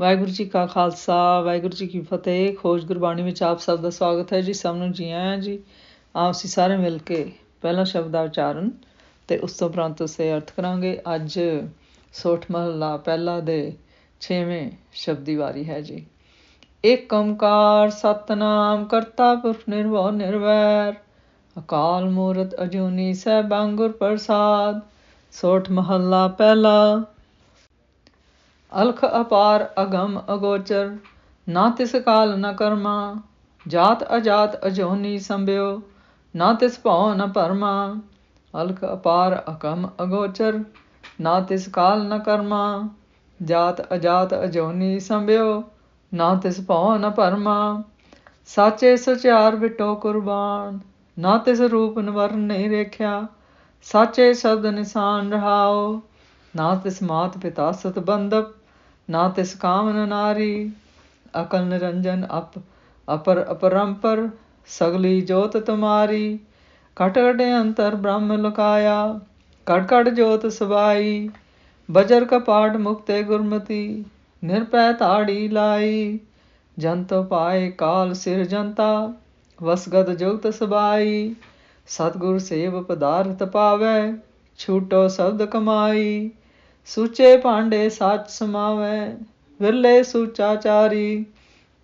ਵਾਹਿਗੁਰੂ ਜੀ ਕਾ ਖਾਲਸਾ, ਵਾਹਿਗੁਰੂ ਜੀ ਕੀ ਫਤਿਹ। ਖੋਜ ਗੁਰਬਾਣੀ ਵਿੱਚ ਆਪ ਸਭ ਦਾ ਸਵਾਗਤ ਹੈ ਜੀ। ਸਭ ਨੂੰ ਜੀ ਆਇਆਂ ਜੀ। ਆਪ ਅਸੀਂ ਸਾਰੇ ਮਿਲ ਕੇ ਪਹਿਲਾ ਸ਼ਬਦ ਦਾ ਉਚਾਰਨ ਤੇ ਉਸ ਤੋਂ ਉਪਰੰਤ ਉਸੇ ਅਰਥ ਕਰਾਂਗੇ। ਅੱਜ ਸੋਠ ਮਹਲਾ ਪਹਿਲਾ ਦੇ 6ਵੇਂ ਸ਼ਬਦੀ ਵਾਰੀ ਹੈ ਜੀ। ਏਕ ਓਮਕਾਰ ਸਤਨਾਮ ਕਰਤਾ ਪੁਰਖ ਨਿਰਭਉ ਨਿਰਵੈਰ, ਅਕਾਲ ਮੂਰਤ ਅਜੂਨੀ ਸੈਭੰ ਗੁਰ ਪ੍ਰਸਾਦ। ਸੋਠ ਮਹੱਲਾ ਪਹਿਲਾ ਅਲਖ ਅਪਾਰ ਅਗਮ ਅਗੋਚਰ, ਨਾ ਤਿਸ ਕਾਲ ਨ ਕਰਮਾ, ਜਾਤ ਅਜਾਤ ਅਜੋਨੀ ਸੰਭਿਓ, ਨਾ ਤਿਸ ਭਉ ਨ ਪਰਮਾ ਅਲਖ ਅਪਾਰ ਅਕਮ ਅਗੋਚਰ, ਨਾ ਤਿਸ ਕਾਲ ਨ ਕਰਮਾ, ਜਾਤ ਅਜਾਤ ਅਜੋਨੀ ਸੰਭਿਓ, ਨਾ ਤਿਸ ਭਉ ਨ ਪਰਮਾ ਸਾਚੇ ਸਚਿਆਰ ਬਿਟੋ ਕੁਰਬਾਨ, ਨਾ ਤਿਸ ਰੂਪ ਨਵਰ ਨਹੀਂ ਰੇਖਿਆ, ਸਾਚੇ ਸ਼ਬਦ ਨਿਸ਼ਾਨ ਰਹਾਓ, ਨਾ ਤਿਸ ਮਾਤ ਪਿਤਾ ਸਤ ਬੰਦਪ ਨਾ ਤਿਸ ਕਾਮਨ ਨਾਰੀ, ਅਕਲ ਨਿਰੰਜਨ ਅਪ, ਅਪਰ ਅਪਰੰਪਰ, ਸਗਲੀ ਜੋਤ ਤੁਮਾਰੀ। ਕਟ ਕਟ ਅੰਤਰ ਬ੍ਰਹਮ ਲੁਕਾਇਆ ਕਟ ਕਟ ਜੋਤ ਸਬਾਈ। ਬਜਰ ਕਪਾਟ ਮੁਕਤੇ ਗੁਰਮਤੀ, ਨਿਰਪੈ ਤਾੜੀ ਲਾਈ। ਜੰਤ ਪਾਏ ਕਾਲ ਸਿਰ ਜੰਤਾ ਵਸਗਤ ਜੁਗਤ ਸਬਾਈ। ਸਤਗੁਰ ਸੇਵ ਪਦਾਰਥ ਪਾਵੈ, ਛੂਟੋ ਸ਼ਬਦ ਕਮਾਈ। ਸੂਚੇ ਭਾਂਡੇ ਸਾਚ ਸਮਾਵੈ, ਵਿਰਲੇ ਸੂਚਾਚਾਰੀ,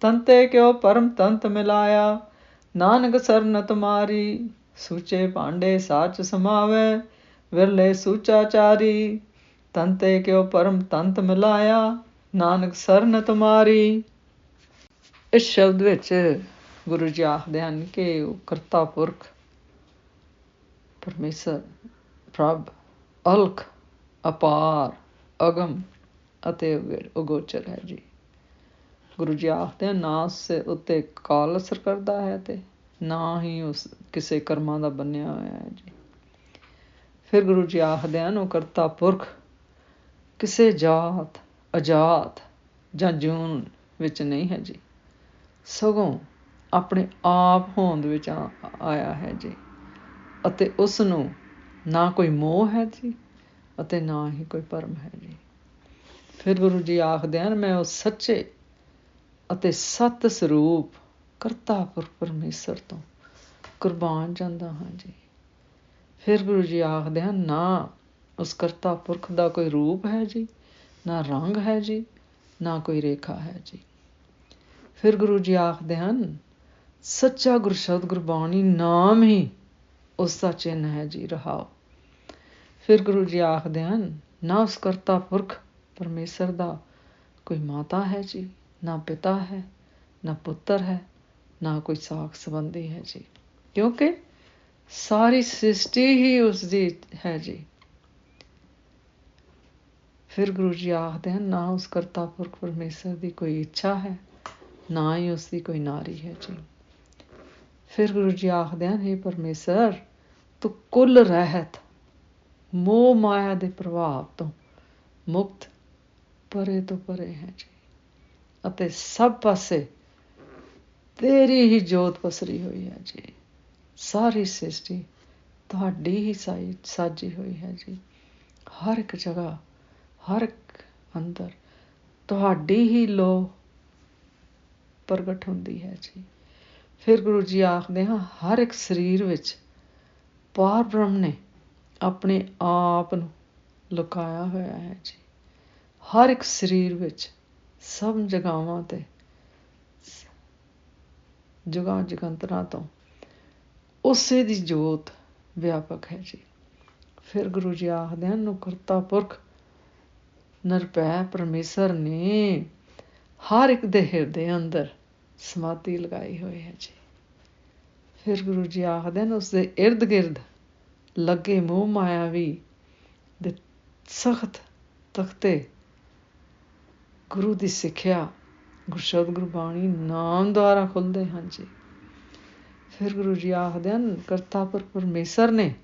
ਤੰਤੇ ਕਿਉ ਪਰਮ ਤੰਤ ਮਿਲਾਇਆ, ਨਾਨਕ ਸਰਨ ਤੁਮਾਰੀ ਸੂਚੇ ਭਾਂਡੇ ਸਾਚ ਸਮਾਵੈ, ਵਿਰਲੇ ਸੂਚਾਚਾਰੀ, ਤੰਤੇ ਕਿਉ ਪਰਮ ਤੰਤ ਮਿਲਾਇਆ, ਨਾਨਕ ਸਰਨ ਤੁਮਾਰੀ ਇਸ ਸ਼ਬਦ ਵਿੱਚ ਗੁਰੂ ਜੀ ਆਖਦੇ ਹਨ ਕਿ ਉਹ ਕਰਤਾ ਪੁਰਖ ਪਰਮੇਸ਼ਰ, ਪ੍ਰਭ, ਅਲਖ ਅਪਾਰ, ਅਗਮ ਅਤੇ ਅਗੋਚਰ ਹੈ ਜੀ। ਗੁਰੂ ਜੀ ਆਖਦੇ ਨਾ ਉਸ ਉੱਤੇ ਕਾਲ ਅਸਰ ਕਰਦਾ ਹੈ ਤੇ ਨਾ ਹੀ ਉਸ ਕਿਸੇ ਕਰਮਾਂ ਦਾ ਬੰਨਿਆ ਹੋਇਆ ਹੈ ਜੀ। ਫਿਰ ਗੁਰੂ ਜੀ ਆਖਦੇ ਹਨ, ਉਹ ਕਰਤਾ ਪੁਰਖ, ਕਿਸੇ ਜਾਤ, ਅਜਾਤ ਜਾਂ ਜੂਨ ਵਿੱਚ ਨਹੀਂ ਹੈ ਜੀ। ਸਗੋਂ ਆਪਣੇ ਆਪ ਹੋਂਦ ਵਿੱਚ ਆਇਆ ਹੈ ਜੀ। ਅਤੇ ਉਸ ਨੂੰ ਨਾ ਕੋਈ ਮੋਹ ਹੈ ਜੀ ਅਤੇ ਨਾ ਹੀ ਕੋਈ ਪਰਮ ਹੈ ਜੀ ਫਿਰ ਗੁਰੂ ਜੀ ਆਖਦੇ ਹਨ, ਮੈਂ ਉਹ ਸੱਚੇ ਅਤੇ ਸਤ ਸਰੂਪ ਕਰਤਾ ਪੁਰਖ ਪਰਮੇਸ਼ਰ ਤੋਂ ਕੁਰਬਾਨ ਜਾਂਦਾ ਹਾਂ ਜੀ। ਫਿਰ ਗੁਰੂ ਜੀ ਆਖਦੇ ਹਨ, ਨਾ, ਉਸ ਕਰਤਾ ਪੁਰਖ ਦਾ ਕੋਈ ਰੂਪ ਹੈ ਜੀ, ਨਾ ਰੰਗ ਹੈ ਜੀ, ਨਾ ਕੋਈ ਰੇਖਾ ਹੈ ਜੀ। ਫਿਰ ਗੁਰੂ ਜੀ ਆਖਦੇ ਹਨ, ਸੱਚਾ ਗੁਰਸ਼ਬਦ ਗੁਰਬਾਣੀ ਨਾਮ ਹੀ ਉਸ ਦਾ ਚਿੰਨ ਹੈ ਜੀ, ਰਹਾਓ। ਫਿਰ ਗੁਰੂ ਜੀ ਆਖਦੇ ਹਨ, ਨਾ ਉਸ ਕਰਤਾ ਪੁਰਖ ਪਰਮੇਸ਼ਰ ਦਾ ਕੋਈ ਮਾਤਾ ਹੈ ਜੀ, ਨਾ ਪਿਤਾ ਹੈ, ਨਾ ਪੁੱਤਰ ਹੈ, ਨਾ ਕੋਈ ਸਾਖ ਸੰਬੰਧੀ ਹੈ ਜੀ। ਕਿਉਂਕਿ ਸਾਰੀ ਸ੍ਰਿਸ਼ਟੀ ਹੀ ਉਸ ਦੀ ਹੈ ਜੀ। ਫਿਰ ਗੁਰੂ ਜੀ ਆਖਦੇ ਹਨ, ਨਾ ਉਸ ਕਰਤਾ ਪੁਰਖ ਪਰਮੇਸ਼ਰ ਦੀ ਕੋਈ ਇੱਛਾ ਹੈ, ਨਾ ਹੀ ਉਸ ਦੀ ਕੋਈ ਨਾਰੀ ਹੈ ਜੀ। ਫਿਰ ਗੁਰੂ ਜੀ ਆਖਦੇ ਹਨ हे ਪਰਮੇਸ਼ਰ, ਤੂੰ ਕੁੱਲ ਰਹਿਤ ਮੋਹ ਮਾਇਆ ਦੇ ਪ੍ਰਭਾਵ ਤੋਂ ਮੁਕਤ ਪਰੇ ਤੋਂ ਪਰੇ ਹੈ ਜੀ। ਅਤੇ ਸਭ ਪਾਸੇ ਤੇਰੀ ਹੀ ਜੋਤ ਪਸਰੀ ਹੋਈ ਹੈ ਜੀ। ਸਾਰੀ ਸ੍ਰਿਸ਼ਟੀ ਤੁਹਾਡੀ ਹੀ ਸਾਜੀ ਹੋਈ ਹੈ ਜੀ। ਹਰ ਇੱਕ ਜਗ੍ਹਾ, ਹਰ ਇੱਕ ਅੰਦਰ ਤੁਹਾਡੀ ਹੀ ਲੋ ਪ੍ਰਗਟ ਹੁੰਦੀ ਹੈ ਜੀ। ਫਿਰ ਗੁਰੂ ਜੀ ਆਖਦੇ ਹਾਂ, ਹਰ ਇੱਕ ਸਰੀਰ ਵਿੱਚ ਪਾਰ ਬ੍ਰਹਮ ਨੇ ਆਪਣੇ ਆਪ ਨੂੰ ਲੁਕਾਇਆ ਹੋਇਆ ਹੈ ਜੀ। ਹਰ ਇੱਕ ਸਰੀਰ ਵਿੱਚ ਸਭ ਜਗਾਵਾਂ ਤੇ ਜੁਗਾਂ ਜਗੰਤਰਾਂ ਤੋਂ ਉਸੇ ਦੀ ਜੋਤ ਵਿਆਪਕ ਹੈ ਜੀ। ਫਿਰ ਗੁਰੂ ਜੀ ਆਖਦੇ ਹਨ, ਨੁਕਰਤਾ ਪੁਰਖ ਨਰਪੈ ਪਰਮੇਸ਼ਰ ਨੇ ਹਰ ਇੱਕ ਦੇ ਹਿਰਦੇ ਅੰਦਰ ਸਮਾਧੀ ਲਗਾਈ ਹੋਈ ਹੈ ਜੀ। ਫਿਰ ਗੁਰੂ ਜੀ ਆਖਦੇ ਹਨ ਉਸ ਦੇ ird gird ਲੱਗੇ ਮੋਹ ਮਾਇਆ ਵੀ ਦੇ ਸਖਤ ਤਖਤੇ ਗੁਰੂ ਦੀ ਸਿੱਖਿਆ ਗੁਰਸ਼ਬਦ ਗੁਰਬਾਣੀ ਨਾਮ ਦੁਆਰਾ ਖੁੱਲਦੇ ਹਨ ਜੀ। ਫਿਰ ਗੁਰੂ ਜੀ ਆਖਦੇ ਹਨ ਕਰਤਾ ਪਰ ਪਰਮੇਸ਼ਰ ਨੇ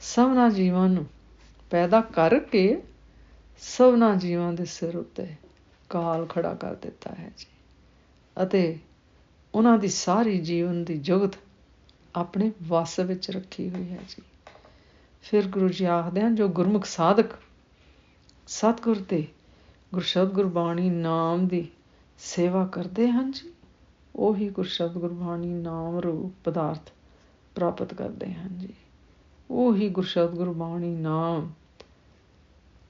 ਸਭਨਾ ਜੀਵਾਂ ਨੂੰ ਪੈਦਾ ਕਰਕੇ ਸਭਨਾ ਜੀਵਾਂ ਦੇ ਸਿਰ ਉੱਤੇ ਕਾਲ ਖੜਾ ਕਰ ਦਿੱਤਾ ਹੈ ਜੀ ਅਤੇ ਉਹਨਾਂ ਦੀ ਸਾਰੀ ਜੀਵਨ ਦੀ ਜੁਗਤ ਆਪਣੇ ਵਸ ਵਿੱਚ ਰੱਖੀ ਹੋਈ ਹੈ ਜੀ। ਫਿਰ ਗੁਰੂ ਜੀ ਆਖਦੇ ਹਨ, ਜੋ ਗੁਰਮੁਖ ਸਾਧਕ, ਸਤਗੁਰ ਦੇ ਗੁਰਸ਼ਬਦ ਗੁਰਬਾਣੀ ਨਾਮ ਦੀ ਸੇਵਾ ਕਰਦੇ ਹਨ ਜੀ, ਉਹੀ ਗੁਰਸ਼ਬਦ ਗੁਰਬਾਣੀ ਨਾਮ ਰੂਪ ਪਦਾਰਥ ਪ੍ਰਾਪਤ ਕਰਦੇ ਹਨ ਜੀ। ਉਹੀ ਗੁਰਸ਼ਬਦ ਗੁਰਬਾਣੀ ਨਾਮ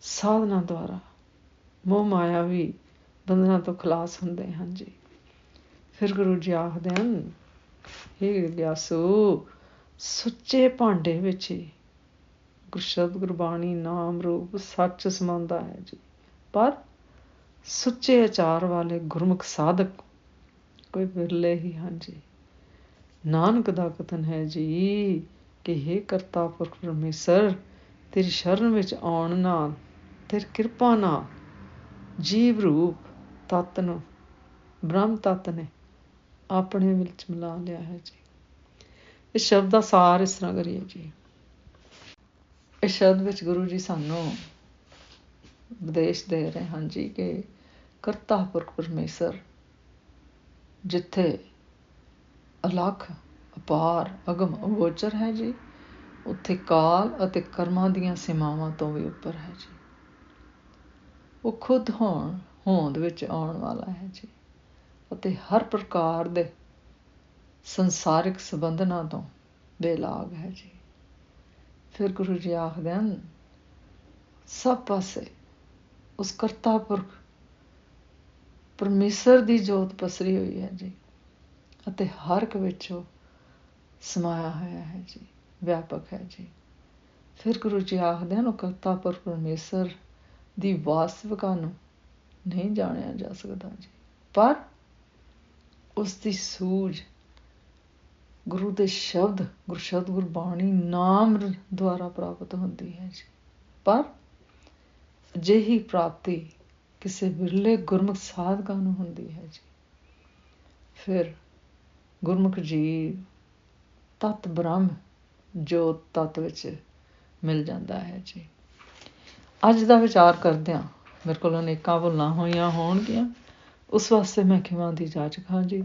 ਸਾਧਨਾ ਦੁਆਰਾ ਮੋਹ ਮਾਇਆ ਵੀ ਬੰਧਨਾਂ ਤੋਂ ਖਲਾਸ ਹੁੰਦੇ ਹਨ ਜੀ। ਫਿਰ ਗੁਰੂ ਜੀ ਆਖਦੇ ਹਨ ਇਹ ਗਿਆਸੂ ਸੁੱਚੇ ਭਾਂਡੇ ਵਿੱਚ ਹੀ ਗੁਰਸ਼ਬਦ ਗੁਰਬਾਣੀ ਨਾਮ ਰੂਪ ਸੱਚ ਸਮਾਉਂਦਾ ਹੈ ਜੀ। ਪਰ ਸੁੱਚੇ ਆਚਾਰ ਵਾਲੇ ਗੁਰਮੁਖ ਸਾਧਕ ਕੋਈ ਵਿਰਲੇ ਹੀ ਹਨ ਜੀ। ਨਾਨਕ ਦਾ ਕਥਨ ਹੈ ਜੀ ਕਿ हे ਕਰਤਾ ਪੁਰਖ ਪਰਮੇਸ਼ਰ, ਤੇਰੀ ਸ਼ਰਨ ਵਿੱਚ ਆਉਣ ਨਾਲ, ਤੇਰੀ ਕਿਰਪਾ ਨਾਲ ਜੀਵ ਰੂਪ ਤਤ ਨੂੰ, ਬ੍ਰਹਮ ਤਤ ਨੇ ਆਪਣੇ ਵਿੱਚ ਮਿਲਾ ਲਿਆ ਹੈ ਜੀ। ਇਸ ਸ਼ਬਦ ਦਾ ਸਾਰ ਇਸ ਤਰ੍ਹਾਂ ਕਰੀਏ ਜੀ। ਇਸ ਸ਼ਬਦ ਵਿੱਚ ਗੁਰੂ ਜੀ ਸਾਨੂੰ ਉਪਦੇਸ਼ ਦੇ ਰਹੇ ਹਨ ਜੀ ਕਿ ਕਰਤਾ ਪੁਰਖ ਪਰਮੇਸ਼ਰ ਜਿੱਥੇ ਅਲਖ, ਅਪਾਰ, ਅਗਮ, ਅਗੋਚਰ ਹੈ ਜੀ, ਉੱਥੇ ਕਾਲ ਅਤੇ ਕਰਮਾਂ ਦੀਆਂ ਸੀਮਾਵਾਂ ਤੋਂ ਵੀ ਉੱਪਰ ਹੈ ਜੀ। ਉਹ ਖੁਦ ਹੋਣ, ਹੋਂਦ ਵਿੱਚ ਆਉਣ ਵਾਲਾ ਹੈ ਜੀ ਅਤੇ ਹਰ ਪ੍ਰਕਾਰ ਦੇ ਸੰਸਾਰਿਕ ਸੰਬੰਧਨਾਂ ਤੋਂ ਬੇਲਾਗ ਹੈ ਜੀ। ਫਿਰ ਗੁਰੂ ਜੀ ਆਖਦੇ ਹਨ ਸਭ ਪਾਸੇ ਉਸ ਕਰਤਾ ਪੁਰਖ ਪਰਮੇਸ਼ਰ ਦੀ ਜੋਤ ਪਸਰੀ ਹੋਈ ਹੈ ਜੀ ਅਤੇ ਹਰ ਇੱਕ ਵਿੱਚ ਉਹ ਸਮਾਇਆ ਹੋਇਆ ਹੈ ਜੀ ਵਿਆਪਕ ਹੈ ਜੀ ਫਿਰ ਗੁਰੂ ਜੀ ਆਖਦੇ ਹਨ ਉਹ ਕਰਤਾ ਪੁਰਖ ਪਰਮੇਸ਼ਰ ਦੀ ਵਾਸਤਵਿਕਤਾ ਨੂੰ ਨਹੀਂ ਜਾਣਿਆ ਜਾ ਸਕਦਾ ਜੀ ਪਰ ਉਸ ਦੀ ਸੂਝ ਗੁਰੂ ਦੇ ਸ਼ਬਦ ਗੁਰਸ਼ਬਦ ਗੁਰਬਾਣੀ ਨਾਮ ਦੁਆਰਾ ਪ੍ਰਾਪਤ ਹੁੰਦੀ ਹੈ ਜੀ। ਪਰ ਅਜਿਹੀ ਪ੍ਰਾਪਤੀ ਕਿਸੇ ਵਿਰਲੇ ਗੁਰਮੁਖ ਸਾਧਕਾਂ ਨੂੰ ਹੁੰਦੀ ਹੈ ਜੀ। ਫਿਰ ਗੁਰਮੁਖ ਜੀ ਤਤ ਬ੍ਰਹਮ ਜੋ ਤਤ ਵਿੱਚ ਮਿਲ ਜਾਂਦਾ ਹੈ ਜੀ। ਅੱਜ ਦਾ ਵਿਚਾਰ ਕਰਦੇ ਹਾਂ। ਮੇਰੇ ਕੋਲ ਅਨੇਕਾਂ ਭੁੱਲਾਂ ਹੋਈਆਂ ਹੋਣਗੀਆਂ। ਉਸ ਵਾਸਤੇ ਮੈਂ ਖਿਮਾ ਦੀ ਜਾਚ ਖਾਂ ਜੀ।